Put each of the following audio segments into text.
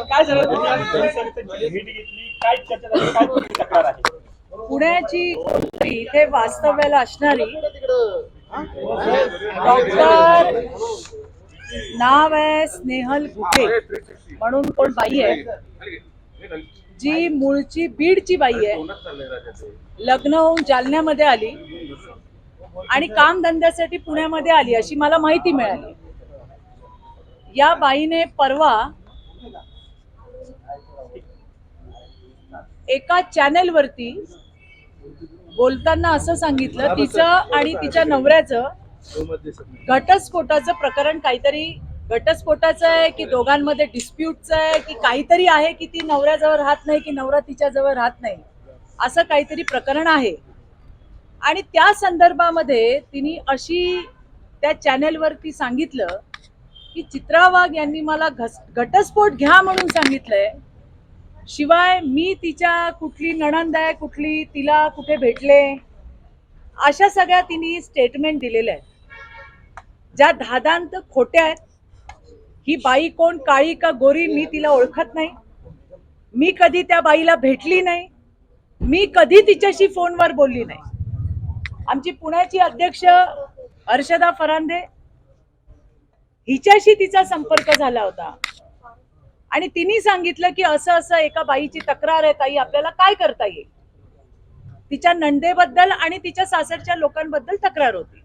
काय झालं? तुम्ही आज पोलिसांची भेट घेतली काय चर्चा झाली काय तुमची तक्रार आहे? पुण्याची इथे वास्तव्याला असणारी डॉक्टर नाव आहे स्नेहल गुटे म्हणून कोण बाई आहे? जी मूळची बीडची बाई आहे. लग्न होऊन जालन्यामध्ये आली आणि काम धंद्यासाठी पुण्यामध्ये आली अशी मला माहिती मिळाली. या बाईने परवा एका चॅनेलवरती बोलताना असं सांगितलं तिचं आणि तिच्या नवऱ्याचं घटस्फोटाचं प्रकरण काहीतरी घटस्फोटाचं आहे की दोघांमध्ये डिस्प्यूटचं आहे की काहीतरी आहे की ती नवऱ्याजवळ राहत नाही की नवरा तिच्याजवळ राहत नाही? असं काहीतरी प्रकरण आहे. आणि त्या संदर्भामध्ये तिने अशी त्या चॅनेलवरती सांगितलं की चित्रा वाघ यांनी मला घस घटस्फोट घ्या म्हणून सांगितलंय. शिवाय मी तिच्या कुठली नणंद आहे कुठली तिला कुठे भेटले अशा सगळ्या तिने स्टेटमेंट दिलेल्या आहेत. ज्या धादांत खोट्या आहेत ही बाई कोण काळी का गोरी मी तिला ओळखत नाही. मी कधी त्या बाईला भेटली नाही मी कधी तिच्याशी फोनवर बोलली नाही. आमची पुण्याची अध्यक्ष हर्षदा फरांदे हिच्याशी तिचा संपर्क झाला होता. आणि तिने सांगितलं की असं असं एका बाईची तक्रार आहे ताई आपल्याला काय करता येईल? तिच्या नंदेबद्दल आणि तिच्या सासरच्या लोकांबद्दल तक्रार होती.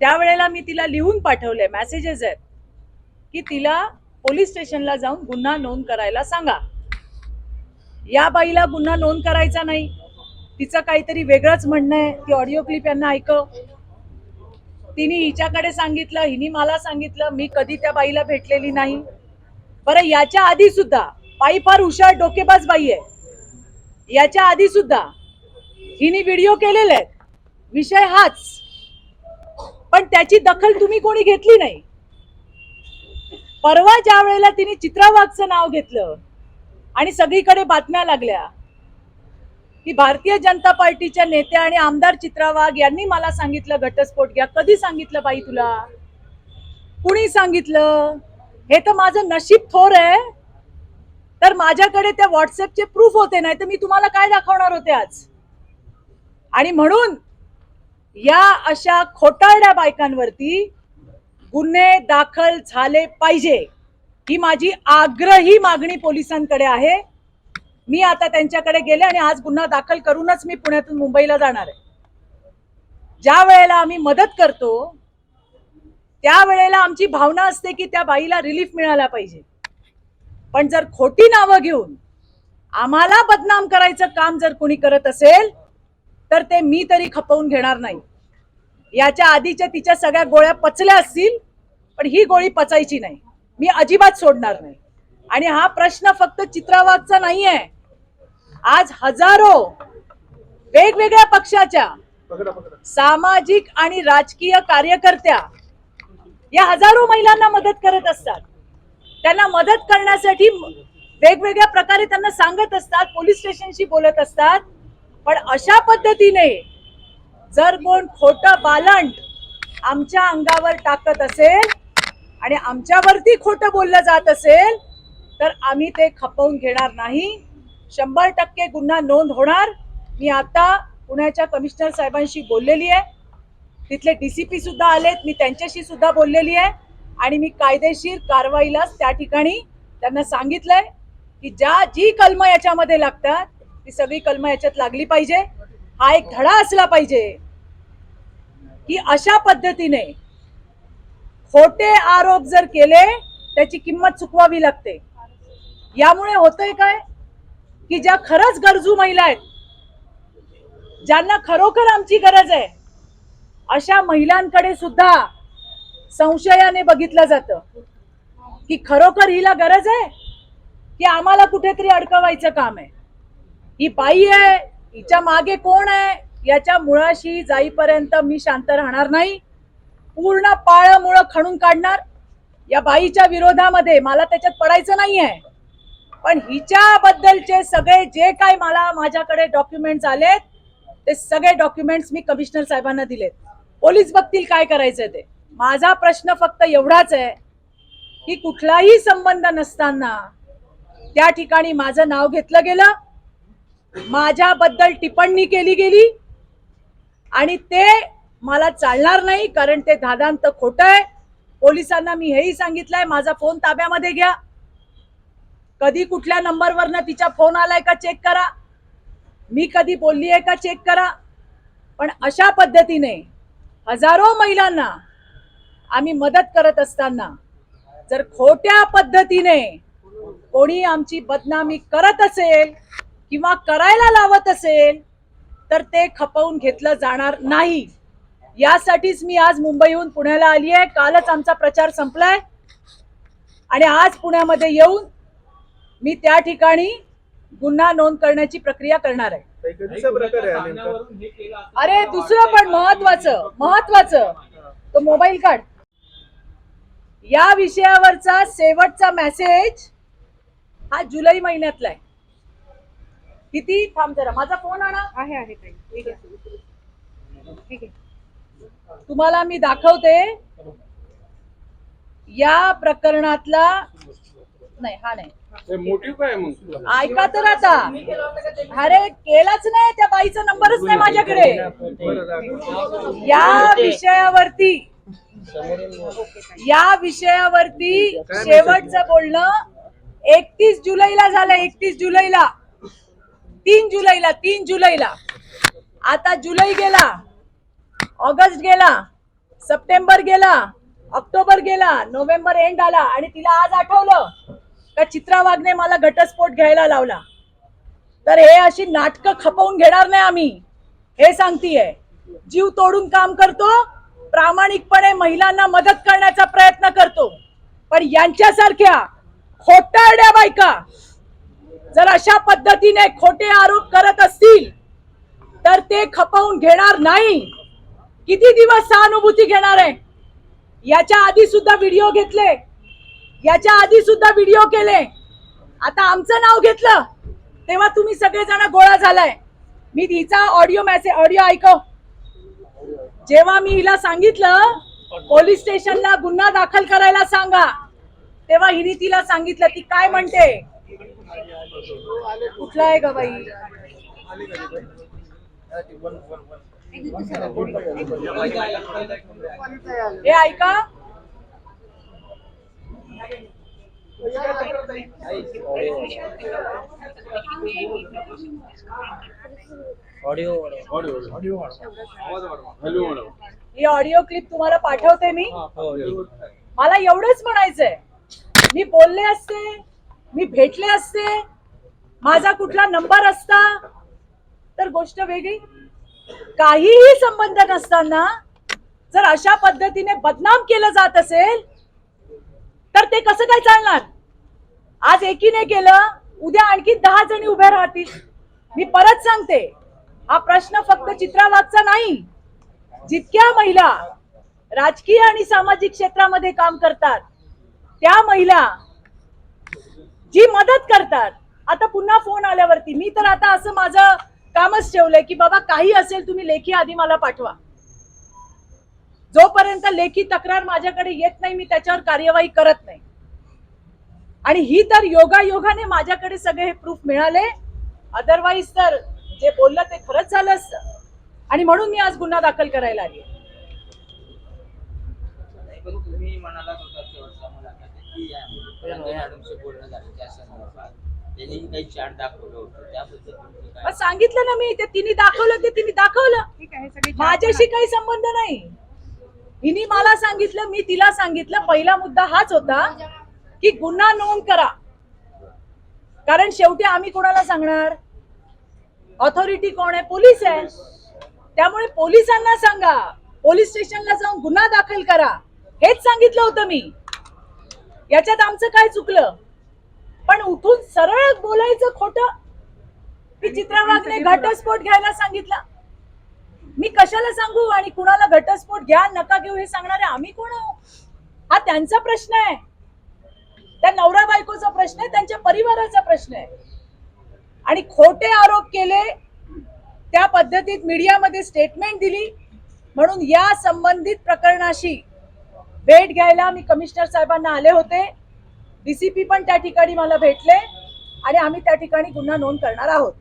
त्यावेळेला मी तिला लिहून पाठवले मेसेजेस आहेत की तिला पोलीस स्टेशनला जाऊन गुन्हा नोंद करायला सांगा. या बाईला गुन्हा नोंद करायचा नाही. तिचं काहीतरी वेगळंच म्हणणं आहे ती ऑडिओ क्लिप यांना ऐकव. तिने हिच्याकडे सांगितलं हिने मला सांगितलं मी कधी त्या बाईला भेटलेली नाही. बरं याच्या आधी सुद्धा बाई फार हुशार डोकेबाज बाई आहे. याच्या आधी सुद्धा हिने व्हिडिओ केलेले आहेत. विषय हाच. पण त्याची दखल तुम्ही कोणी घेतली नाही. परवा ज्या वेळेला तिने चित्रावाघचं नाव घेतलं आणि सगळीकडे बातम्या लागल्या की भारतीय जनता पार्टीच्या नेत्या आणि आमदार चित्रा वाघ यांनी मला सांगितलं घटस्फोट घ्या. कधी सांगितलं बाई तुला? कुणी सांगितलं? हे तर माझं नशीब थोर आहे. तर माझ्याकडे त्या व्हॉट्सअपचे प्रूफ होते नाही तर मी तुम्हाला काय दाखवणार होते आज? आणि म्हणून या अशा खोटारड्या बायकांवरती गुन्हे दाखल झाले पाहिजे ही माझी आग्रही मागणी पोलिसांकडे आहे. मी आता त्यांच्याकडे गेले आणि आज गुन्हा दाखल करूनच मी पुण्यातून मुंबईला जाणार आहे. ज्या वेळेला आम्ही मदत करतो त्यावेळेला आमची भावना असते की त्या बाईला रिलीफ मिळाला पाहिजे. पण जर खोटी नावं घेऊन आम्हाला बदनाम करायचं काम जर कोणी करत असेल तर ते मी तरी खपवून घेणार नाही. याच्या आधीच्या तिच्या सगळ्या गोळ्या पचल्या असतील पण ही गोळी पचायची नाही. मी अजिबात सोडणार नाही. आणि हा प्रश्न फक्त चित्रावागचा नाही आहे आज हजारो वेगवेगळ्या पक्षाच्या सामाजिक आणि राजकीय कार्यकर्त्या या हजारो महिलांना मदत करत असतात. त्यांना मदत करण्यासाठी वेगवेगळ्या प्रकारे त्यांना सांगत असतात पोलीस स्टेशनशी बोलत असतात. पण अशा पद्धतीने जर कोण खोट बालंट आमच्या अंगावर टाकत असेल आणि आमच्यावरती खोटं बोललं जात असेल तर आम्ही ते खपवून घेणार नाही. शंभर टक्के गुन्हा नोंद होणार. मी आता पुण्याच्या कमिशनर साहेबांशी बोललेली आहे. तिथले डीसीपी सुद्धा आलेत. मी त्यांच्याशी सुद्धा बोललेली आहे. आणि मी कायदेशीर कारवाईला त्या ठिकाणी त्यांना सांगितलंय की ज्या जी कलमं याच्यामध्ये लागतात ती सगळी कलमं याच्यात लागली पाहिजे. हा एक धडा असला पाहिजे की अशा पद्धतीने खोटे आरोप जर केले त्याची किंमत चुकवावी लागते. यामुळे होतंय काय? की ज्या खरंच गरजू महिला आहेत ज्यांना खरोखर आमची गरज आहे अशा महिलांकडे सुद्धा संशयाने बघितलं जातं की खरोखर हिला गरज आहे की आम्हाला कुठेतरी अडकवायचं काम आहे? ही बाई आहे हिच्या मागे कोण आहे? याच्या मुळाशी जाईपर्यंत मी शांत राहणार नाही. पूर्ण पाळ मुळं खणून काढणार. या बाईच्या विरोधामध्ये मला त्याच्यात पडायचं नाही आहे पण हिच्याबद्दलचे सगळे जे काय मला माझ्याकडे डॉक्युमेंट्स आलेत ते सगळे डॉक्युमेंट्स मी कमिशनर साहेबांना दिलेत. पोलीस बघतील काय करायचं ते. माझा प्रश्न फक्त एवढाच आहे की कुठलाही संबंध नसताना त्या ठिकाणी माझं नाव घेतलं गेलं माझ्याबद्दल टिप्पणी केली गेली आणि ते मला चालणार नाही कारण ते धादांत खोटं आहे. पोलिसांना मी हेही सांगितलंय माझा फोन ताब्यामध्ये घ्या. कधी कुठल्या नंबरवरनं तिचा फोन आलाय का चेक करा. मी कधी बोलली आहे का चेक करा. पण अशा पद्धतीने हजारो महिलांना आम्ही मदत करत असताना जर खोट्या पद्धतीने कोणी आमची बदनामी करत असेल किंवा करायला लावत असेल तर ते खपवून घेतलं जाणार नाही. यासाठीच मी आज मुंबईहून पुण्याला आली आहे. कालच आमचा प्रचार संपलाय. आणि आज पुण्यामध्ये येऊन मी त्या ठिकाणी गुन्हा नोंद करण्याची प्रक्रिया करणार आहे. कधीचा प्रकार आहे हा नेमका? अरे दुसरं पण महत्वाचं महत्वाचं. तो मोबाईल काढ. या विषयावरचा शेवटचा मेसेज हा जुलै महिन्यातला आहे. किती? थांब जरा माझा फोन आणा. आहे आहे ताई. ठीक आहे. ठीक आहे. तुम्हाला मी दाखवते. या प्रकरणातला नाही हा नाही. मोटिव्ह काय मग ऐका तर आता. अरे केलाच नाही त्या बाईचा नंबरच नाही माझ्याकडे. या विषयावरती या विषयावरती शेवटचं बोलणं एकतीस जुलैला झालं एकतीस जुलैला. तीन जुलैला तीन जुलैला. आता जुलै गेला ऑगस्ट गेला सप्टेंबर गेला ऑक्टोबर गेला नोव्हेंबर एंड आला आणि तिला आज आठवलं. का चित्रा वाघने मला घटस्फोट घ्यायला लावला? तर हे अशी नाटकं खपवून घेणार नाही आम्ही. हे सांगतीये. जीव तोडून काम करतो प्रामाणिकपणे महिलांना मदत करण्याचा प्रयत्न करतो. पण यांच्यासारख्या खोटारड्या बायका जर अशा पद्धतीने खोटे आरोप करत असतील तर ते खपवून घेणार नाही. किती दिवस सहानुभूती घेणार आहे? याच्या आधी सुद्धा व्हिडिओ घेतले. याच्या आधी सुद्धा व्हिडिओ केले. आता आमचं नाव घेतलं तेव्हा तुम्ही सगळेजण गोळा झालाय. मी हिचा ऑडिओ मेसेज ऑडिओ ऐकव. जेव्हा मी हिला सांगितलं पोलीस स्टेशनला गुन्हा दाखल करायला सांगा तेव्हा हिने तिला सांगितलं ती काय म्हणते? कुठला आहे ग बाई? हे ऐका. ही ऑडिओ क्लिप तुम्हाला पाठवते मी? मला एवढंच म्हणायचंय. मी बोलले असते मी भेटले असते माझा कुठला नंबर असता तर गोष्ट वेगळी. काहीही संबंध नसताना जर अशा पद्धतीने बदनाम केलं जात असेल तर ते कसं काय चालणार? आज एकीने केलं उद्या आणखी दहा जणी उभ्या राहतील. मी परत सांगते हा प्रश्न फक्त चित्रावागचा नाही. जितक्या महिला राजकीय आणि सामाजिक क्षेत्रामध्ये काम करतात त्या महिला जी मदत करतात आता पुन्हा फोन आल्यावरती. मी तर आता असं माझं कामच ठेवलंय की बाबा काही असेल तुम्ही लेखी आधी मला पाठवा. जोपर्यंत लेखी तक्रार माझ्याकडे येत नाही मी त्याच्यावर कार्यवाही करत नाही. आणि ही तर योगा योगाने माझ्याकडे सगळे हे प्रूफ मिळाले. अदरवाईज तर जे बोललं ते खरंच झालं असतं. आणि म्हणून मी आज गुन्हा दाखल करायला आली नाही, पण तुम्ही म्हणालाच होता शेवटच्या मुलाखतीत की या रंजन मॅडमशी बोलणं झालं त्या संदर्भात. त्यांनी काही चार्ट दाखवलं होतं. त्याबद्दल तुमचं काय मग सांगितलं ना मी ते तिने दाखवलं ते तिने दाखवलं. ठीक आहे सगळे माझ्याशी काही संबंध नाही. हिने मला सांगितलं मी तिला सांगितलं पहिला मुद्दा हाच होता की गुन्हा नोंद करा. कारण शेवटी आम्ही कोणाला सांगणार? ऑथॉरिटी कोण आहे? पोलीस आहे. त्यामुळे पोलिसांना सांगा. पोलीस स्टेशनला जाऊन गुन्हा दाखल करा. हेच सांगितलं होतं मी. याच्यात आमचं काय चुकलं? पण उठून सरळ बोलायचं खोटं. की चित्रा घटस्फोट घ्यायला सांगितलं. मी कशाला सांगू? आणि कुणाला घटस्फोट घ्या नका घेऊ हे सांगणारे आम्ही कोण आहोत हा त्यांचा प्रश्न आहे. त्या नवरा बायकोचा प्रश्न आहे त्यांच्या परिवाराचा प्रश्न आहे. आणि खोटे आरोप केले त्या पद्धतीत मीडियामध्ये स्टेटमेंट दिली. म्हणून या संबंधित प्रकरणाशी भेट घ्यायला मी कमिशनर साहेबांना आले होते. डीसीपी पण त्या ठिकाणी मला भेटले. आणि आम्ही त्या ठिकाणी गुन्हा नोंद करणार आहोत.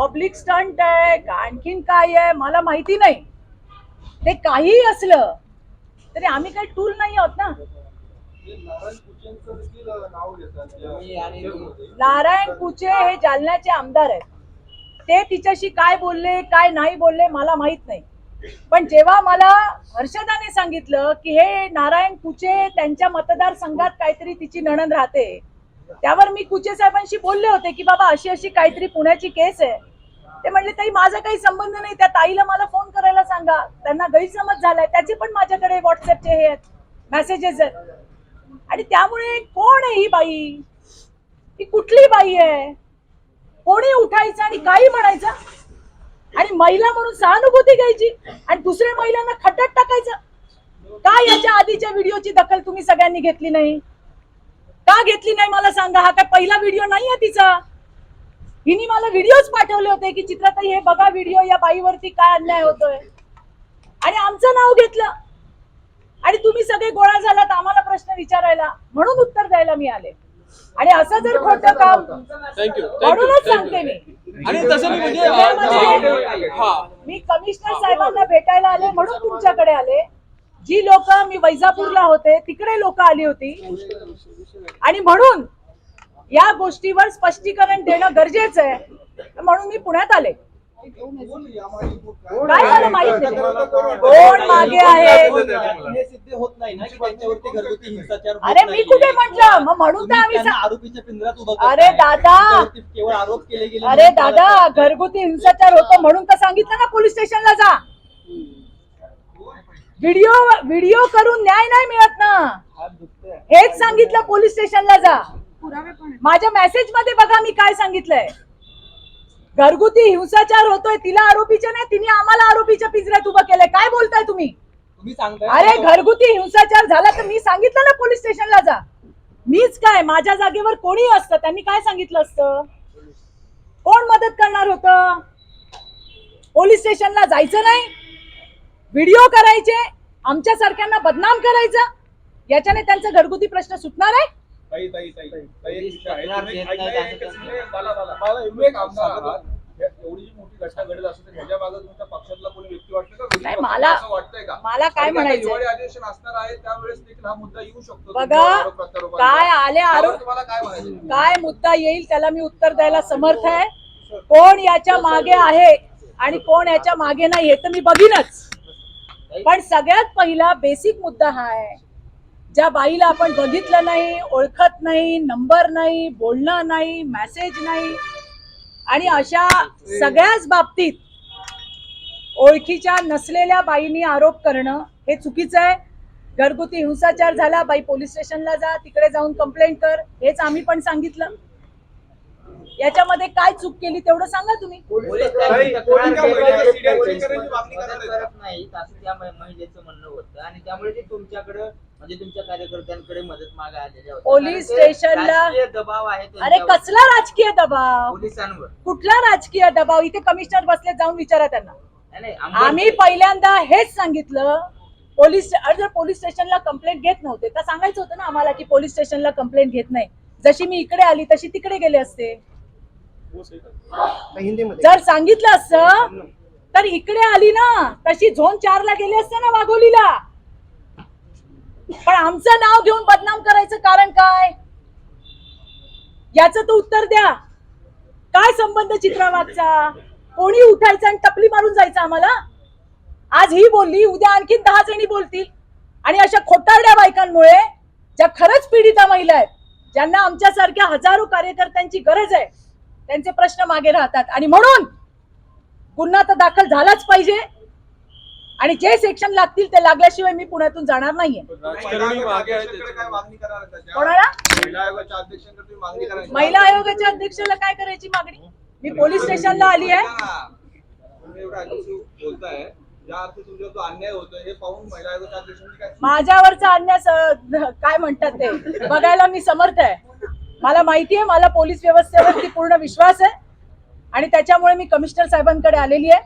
पब्लिक स्टंट आहे का आणखीन काय आहे मला माहिती नाही. ते काहीही असलं तरी आम्ही काही टूल नाही आहोत ना. नारायण कुचे हे जालन्याचे आमदार आहेत. ते तिच्याशी काय बोलले काय नाही बोलले मला माहीत नाही. पण जेव्हा मला हर्षदाने सांगितलं की हे नारायण कुचे त्यांच्या मतदारसंघात काहीतरी तिची नणंद राहते त्यावर मी कुचे साहेबांशी बोलले होते की बाबा अशी अशी काहीतरी पुण्याची केस आहे. ते म्हणले ताई माझा काही संबंध नाही त्या ताईला मला फोन करायला सांगा. त्यांना गैरसमज झालाय. त्याचे पण माझ्याकडे व्हॉट्सअपचे हे आहेत मेसेजेस आहेत. आणि त्यामुळे कोण आहे ही बाई? ही कुठली बाई आहे? कोणी उठायचं आणि काही म्हणायचं? आणि महिला म्हणून सहानुभूती घ्यायची आणि दुसऱ्या महिलांना खड्ड्यात टाकायचं? का याच्या आधीच्या व्हिडिओची दखल तुम्ही सगळ्यांनी घेतली नाही? का घेतली नाही मला सांगा. हा काय पहिला व्हिडिओ नाही आहे तिचा? हिने मला व्हिडिओज पाठवले होते की चित्राताई हे बघा व्हिडिओ या बाईवरती काय अन्याय होतोय. आणि आमचं नाव घेतलं. आणि तुम्ही सगळे गोळा झालात आम्हाला प्रश्न विचारायला. म्हणून उत्तर द्यायला मी आले. आणि असं जर खोटं काम थँक्यू म्हणूनच सांगते मी. आणि तसं मी म्हणजे हा मी कमिशनर साहेबांना भेटायला आले म्हणून तुमच्याकडे आले. जी लोक मी वैजापूरला होते तिकडे लोक आली होती. आणि म्हणून या गोष्टीवर स्पष्टीकरण देणं गरजेचं आहे. म्हणून मी पुण्यात आले. काय मला माहीत नाही. कोण मागे आहे? हे सिद्ध होत नाही ना की त्यांच्यावरती घरगुती हिंसाचार होत अरे मी. कुठे म्हंटल? मग म्हणून तर आम्ही आरोपीच्या उभं. अरे दादा! केवळ आरोप केले गेले अरे दादा घरगुती हिंसाचार होतो म्हणून तर सांगितलं ना पोलीस स्टेशनला जा. व्हिडिओ व्हिडिओ करून न्याय नाही मिळत ना. हेच सांगितलं पोलीस स्टेशनला जा. माझ्या मेसेजमध्ये बघा मी काय सांगितलंय. घरगुती हिंसाचार होतोय तिला आरोपीच्या नाही तिने आम्हाला आरोपीच्या पिंजऱ्यात उभं केलंय. काय बोलताय तुम्ही? अरे घरगुती हिंसाचार झाला तर मी सांगितलं ना पोलीस स्टेशनला जा. मीच काय माझ्या जागेवर कोणी असतं? त्यांनी काय सांगितलं असतं? कोण मदत करणार होतं? पोलीस स्टेशनला जायचं नाही? व्हिडिओ करायचे? आमच्या सारख्यांना बदनाम करायचं? याच्याने त्यांचा घरगुती प्रश्न सुटणार आहे? ताई ताई ताई. ताई एक विषय आहे. तक्रार तुम्ही- देत ऐक- नाही, नाही, एकच त्याचं- मिनिट. झाला, झाला. मला एवढं एक आमदार आहात. या- एवढी जी मोठी घटना घडत असते तर ह्याच्या मागे तुमच्या पक्षातला कोणी व्यक्ती वाटते का? विरोधी नाही, पक्षाला मला- असं वाटतंय का? मला काय आता? हिवाळी अधिवेशन असणार आहे त्यावेळेस देखील हा मुद्दा येऊ शकतो. बघा, तुमच्यावर आरोप प्रत्यारोपांचा. काय आले आरोप- त्यावर तुम्हाला काय म्हणायचं? काय मुद्दा येईल त्याला मी उत्तर द्यायला समर्थ आहे. कोण याच्या मागे आहे आणि कोण याच्या मागे नाही हे तर मी बघीनच. पण सगळ्यात पहिला बेसिक मुद्दा हा आहे. ज्या बाईला आपण बघितलं नाही ओळखत नाही नंबर नाही बोलणं नाही मेसेज नाही आणि अशा सगळ्याच बाबतीत ओळखीच्या नसलेल्या बाईंनी आरोप करणं हे चुकीचं आहे. घरगुती हिंसाचार झाला बाई पोलीस स्टेशनला जा तिकडे जाऊन कंप्लेंट कर हेच आम्ही पण सांगितलं. याच्यामध्ये काय चूक केली तेवढं सांगा तुम्ही. पोलीस म्हणजे स्टेशनला- राजकीय दबाव आहे अरे. कसला राजकीय दबाव? पोलिसांवर. कुठला राजकीय दबाव? इथे कमिशनर बसले जाऊन विचारा त्यांना. नाही, नाही, अंबड- आम्ही पहिल्यांदा हेच सांगितलं पोलीस अरे जर पोलीस स्टेशनला कंप्लेंट घेत नव्हते तर सांगायचं होतं ना आम्हाला की पोलीस स्टेशनला कंप्लेंट घेत नाही. जशी मी इकडे आली तशी तिकडे गेले असते. जर सांगितलं असतं तर इकडे आली ना तशी झोन चार ला गेली असते ना वाघोलीला. पण आमचं नाव घेऊन बदनाम करायचं कारण काय? याचं तर उत्तर द्या. काय संबंध चित्रामागचा? कोणी उठायचं आणि टपली मारून जायचं आम्हाला? आज ही बोलली उद्या आणखीन दहा जणी बोलतील. आणि अशा खोटारड्या बायकांमुळे ज्या खरंच पीडिता महिला आहेत ज्यांना आमच्यासारख्या हजारो कार्यकर्त्यांची गरज आहे त्यांचे प्रश्न मागे राहतात. आणि म्हणून गुन्हा तर दाखल झालाच पाहिजे. आणि जे सेक्शन लागतील ते लागल्याशिवाय मी पुण्यातून जाणार नाहीये? कोणाला? महिला आयोगाच्या अध्यक्षांकडे तुम्ही मागणी करायची. महिला आयोगाच्या अध्यक्षाला काय करायची मागणी? मी पोलीस स्टेशनला आली आहे. तुम्ही एवढं aggressive बोलताय. ज्या अर्थी तुमच्यावर जो अन्याय होतोय हे पाहून महिला आयोगाच्या अध्यक्षांनी काय माझ्यावरचा अन्याय काय म्हणतात ते? बघायला मी समर्थ आहे. मला माहिती आहे मला पोलीस व्यवस्थेवरती पूर्ण विश्वास आहे आणि त्याच्यामुळे मी कमिशनर साहेबांकडे आलेली आहे.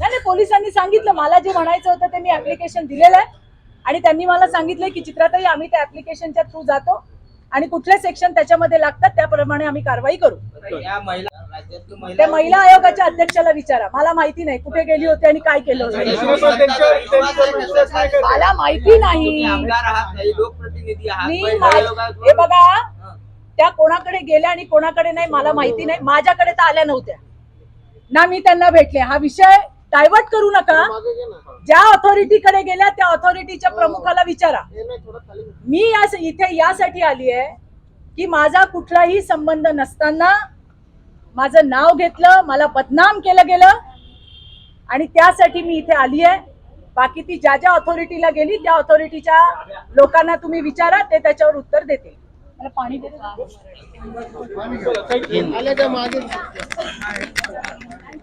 नाही? पोलिसांनी सांगितलं. मला जे म्हणायचं होतं ते मी ऍप्लिकेशन दिलेलं आहे. आणि त्यांनी मला सांगितलंय की चित्राताई आम्ही त्या ऍप्लिकेशनच्या थ्रू जातो आणि कुठले सेक्शन त्याच्यामध्ये लागतात त्याप्रमाणे आम्ही कारवाई करू. या महिला त्या महिला आयोगाच्या अध्यक्षाला विचारा. मला माहिती नाही कुठे गेली होती आणि काय केलं होतं. मला माहिती नाही. हे बघा हं. त्या कोणाकडे गेल्या आणि कोणाकडे नाही मला माहिती नाही. माझ्याकडे तर आल्या नव्हत्या. ना मी त्यांना भेटले. हा विषय डायव्हर्ट करू नका. ज्या ऑथॉरिटीकडे गेल्या त्या ऑथॉरिटीच्या प्रमुखाला विचारा. मी इथे यासाठी आली आहे की माझा कुठलाही संबंध नसताना माझं नाव घेतलं मला बदनाम केलं गेलं आणि त्यासाठी मी इथे आली आहे बाकी ती ज्या ज्या ऑथॉरिटीला गेली त्या ऑथॉरिटीच्या लोकांना तुम्ही विचारा ते त्याच्यावर उत्तर देतील मला पाणी देते you.